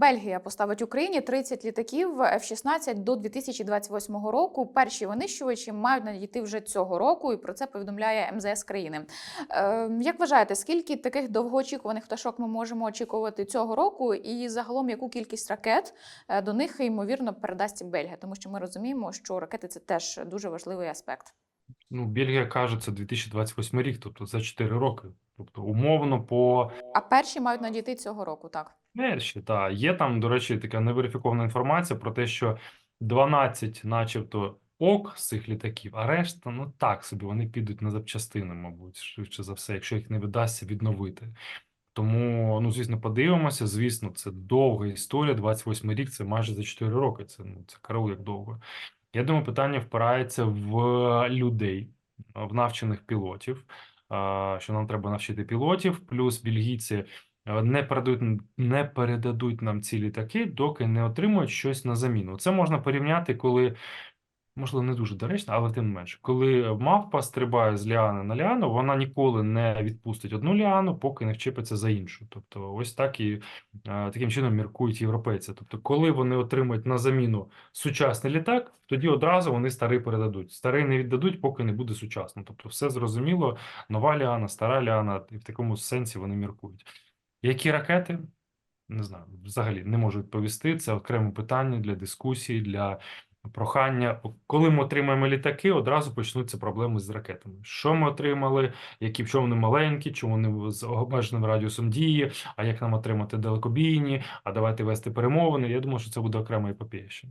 Бельгія поставить Україні 30 літаків F-16 до 2028 року. Перші винищувачі мають надійти вже цього року, і про це повідомляє МЗС країни. Е, Як вважаєте, скільки таких довгоочікуваних пташок ми можемо очікувати цього року? І загалом яку кількість ракет е, до них ймовірно передасть Бельгія? Тому що ми розуміємо, що ракети це теж дуже важливий аспект. Ну, Бельгія каже, це 2028 рік, тобто за 4 роки. Тобто, умовно по А перші мають надійти цього року, так. Перші, та є там, до речі, така неверифікована інформація про те, що 12, начебто, ок з цих літаків, а решта, ну так собі, вони підуть на запчастини, мабуть, швидше за все, якщо їх не вдасться відновити. Тому, ну, звісно, подивимося. Звісно, це довга історія. 28 рік це майже за 4 роки. Це ну це караул як довго. Я думаю, питання впирається в людей, в навчених пілотів. Що нам треба навчити пілотів, плюс бельгійці не передають не передадуть нам ці літаки, доки не отримують щось на заміну. Це можна порівняти, коли можливо не дуже доречно, але тим не менше, коли мавпа стрибає з ліани на ліану, вона ніколи не відпустить одну ліану, поки не вчепиться за іншу. Тобто, ось так і е, таким чином міркують європейці. Тобто, коли вони отримають на заміну сучасний літак, тоді одразу вони старий передадуть. Старий не віддадуть, поки не буде сучасно. Тобто, все зрозуміло, нова ліана, стара ліана, і в такому сенсі вони міркують. Які ракети? Не знаю, взагалі не можу відповісти. Це окреме питання для дискусії, для прохання. Коли ми отримаємо літаки, одразу почнуться проблеми з ракетами. Що ми отримали, які чому вони маленькі, чому вони з обмеженим радіусом дії, а як нам отримати далекобійні, а давайте вести перемовини. Я думаю, що це буде окрема епопея ще.